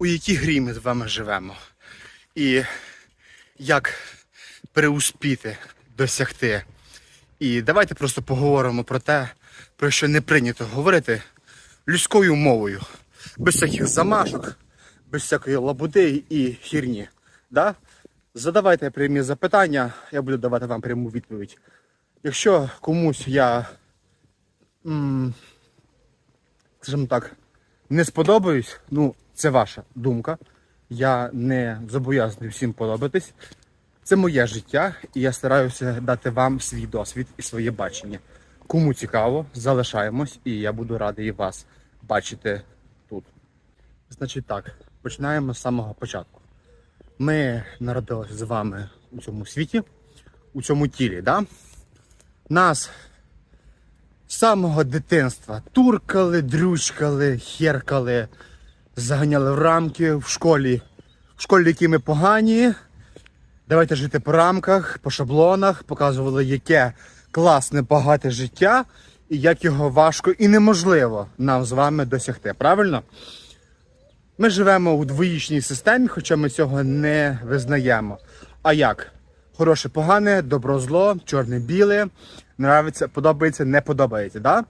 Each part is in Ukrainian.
у якій грі ми з вами живемо. І як преуспіти, досягти. І давайте просто поговоримо про те, про що не прийнято говорити людською мовою, без всяких замашок, без всякої лабуди і хірні. Да? Задавайте прямі запитання, я буду давати вам пряму відповідь. Якщо комусь я, скажімо так, не сподобаюсь, ну це ваша думка. Я не зобов'язаний всім подобатись. Це моє життя, і я стараюся дати вам свій досвід і своє бачення. Кому цікаво, залишаємось, і я буду радий вас бачити тут. Значить так, починаємо з самого початку. Ми народилися з вами у цьому світі, у цьому тілі. Да? Нас з самого дитинства туркали, дрючкали, херкали, заганяли в рамки в школі. В школі, які ми погані. Давайте жити по рамках, по шаблонах, показували, яке класне, багате життя і як його важко і неможливо нам з вами досягти. Правильно? Ми живемо у двоїчній системі, хоча ми цього не визнаємо. А як? Хороше, погане, добро, зло, чорне, біле, нравиться, подобається, не подобається. Да?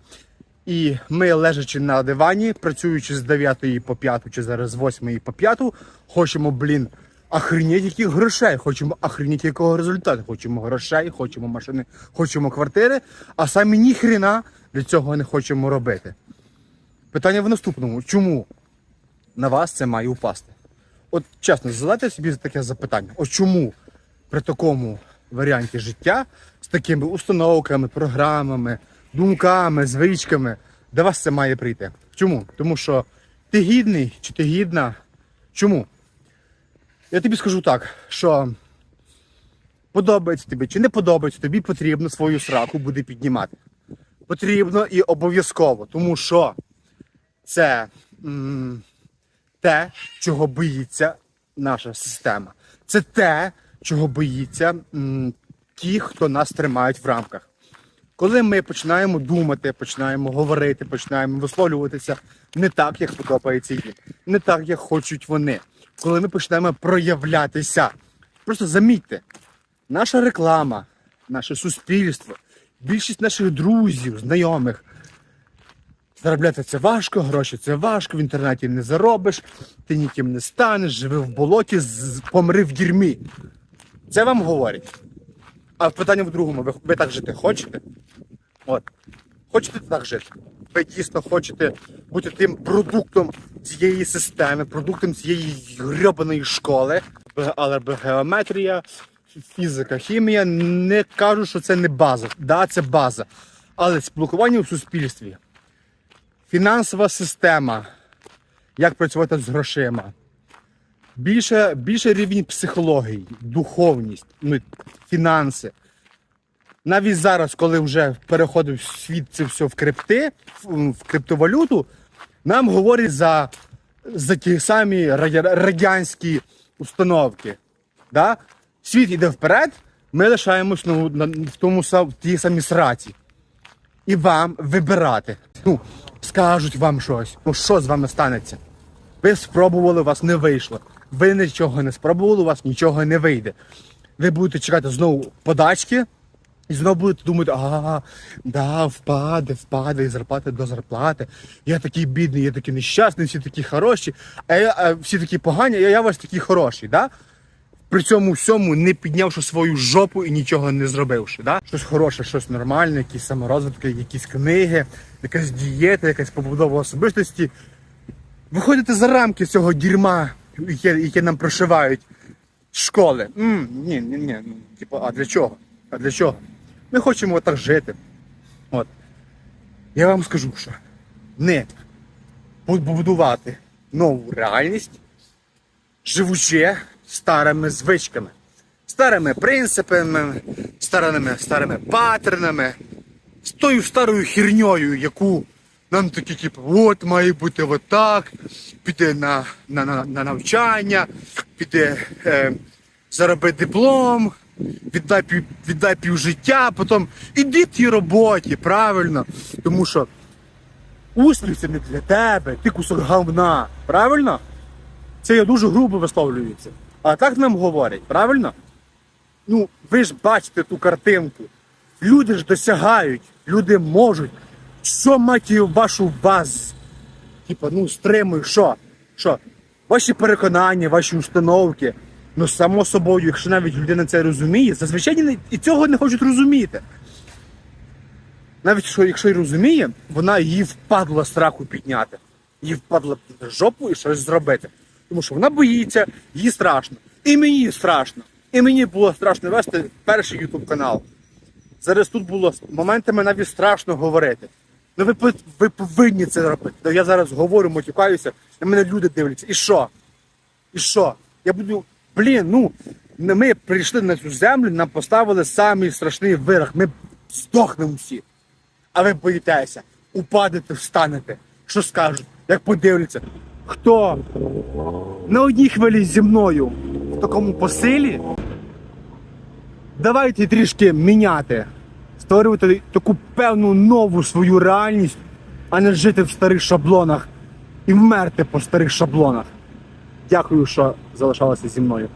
І ми, лежачи на дивані, працюючи з 9 по 5 чи зараз з 8 по 5, хочемо, блін, охренеть яких грошей, хочемо охренеть якого результату. Хочемо грошей, хочемо машини, хочемо квартири, а самі ніхрена для цього не хочемо робити. Питання в наступному: чому на вас це має упасти? От чесно, задайте собі таке запитання. От чому при такому варіанті життя з такими установками, програмами, думками, звичками до вас це має прийти? Чому? Тому що ти гідний чи ти гідна? Чому? Я тобі скажу так, що подобається тобі чи не подобається, тобі потрібно свою сраку буде піднімати. Потрібно і обов'язково, тому що це м, те, чого боїться наша система. Це те, чого боїться м, ті, хто нас тримають в рамках. Коли ми починаємо думати, починаємо говорити, починаємо висловлюватися не так, як подобається їм, не так, як хочуть вони. Коли ми починаємо проявлятися, просто замітьте, наша реклама, наше суспільство, більшість наших друзів, знайомих. Заробляти це важко, гроші це важко, в інтернеті не заробиш, ти ніким не станеш, живи в болоті, помри в дірмі. Це вам говорять. А питання в другому, ви, ви так жити хочете? От. Хочете так жити? Ви дійсно хочете бути тим продуктом цієї системи, продуктом цієї грьобаної школи, але геометрія, фізика, хімія не кажу, що це не база. Да, це база. Але спілкування в суспільстві, фінансова система, як працювати з грошима, більше, більше рівень психології, духовність, ну, фінанси. Навіть зараз, коли вже переходив світ це все в крипти, в, криптовалюту, нам говорять за, за ті самі радянські установки. Да? Світ йде вперед, ми лишаємось на, на, в тому в тій самій сраці. І вам вибирати. Ну, скажуть вам щось. Ну що з вами станеться? Ви спробували, у вас не вийшло. Ви нічого не спробували, у вас нічого не вийде. Ви будете чекати знову подачки, і знову будете думати, а, да, впаде, впаде, і зарплати до зарплати. Я такий бідний, я такий нещасний, всі такі хороші, а, я, а всі такі погані, а я ваш такий хороший. Да? При цьому всьому не піднявши свою жопу і нічого не зробивши. Да? Щось хороше, щось нормальне, якісь саморозвитки, якісь книги, якась дієта, якась побудова особистості. Виходите за рамки цього дерьма, яке, яке нам прошивають школи. м ні, ні, ні. ну, Типу, а для чого? А для чого? Ми хочемо так жити. От. Я вам скажу, що не побудувати нову реальність, живучи старими звичками, старими принципами, старими, старими паттернами, з тою старою херньою, яку нам такі, типу, от має бути отак, піти на, на, на, на навчання, піти е, заробити диплом, віддай, пів- віддай пів життя, потім іди тій роботі, правильно. Тому що успіх це не для тебе, ти кусок говна, правильно? Це я дуже грубо висловлюється. А так нам говорять, правильно? Ну, ви ж бачите ту картинку. Люди ж досягають, люди можуть. Що мать вашу вас? Типа, ну стримуй, що? Що? Ваші переконання, ваші установки. Ну, само собою, якщо навіть людина це розуміє, зазвичай і цього не хочуть розуміти. Навіть що, якщо й розуміє, вона її впадло страху підняти. Їй підняти жопу і щось зробити. Тому що вона боїться, їй страшно. І мені страшно. І мені було страшно вести перший ютуб канал. Зараз тут було моментами навіть страшно говорити. Ну ви, ви повинні це робити. Ну, Я зараз говорю, матюкаюся, на мене люди дивляться. І що? І що? Я буду. Блін, ну ми прийшли на цю землю, нам поставили самий страшний вирок. Ми здохнемо всі. А ви боїтеся, упадете, встанете. Що скажуть? Як подивляться? Хто на одній хвилі зі мною в такому посилі? Давайте трішки міняти, створювати таку певну нову свою реальність, а не жити в старих шаблонах і вмерти по старих шаблонах. Дякую, що залишалися зі мною.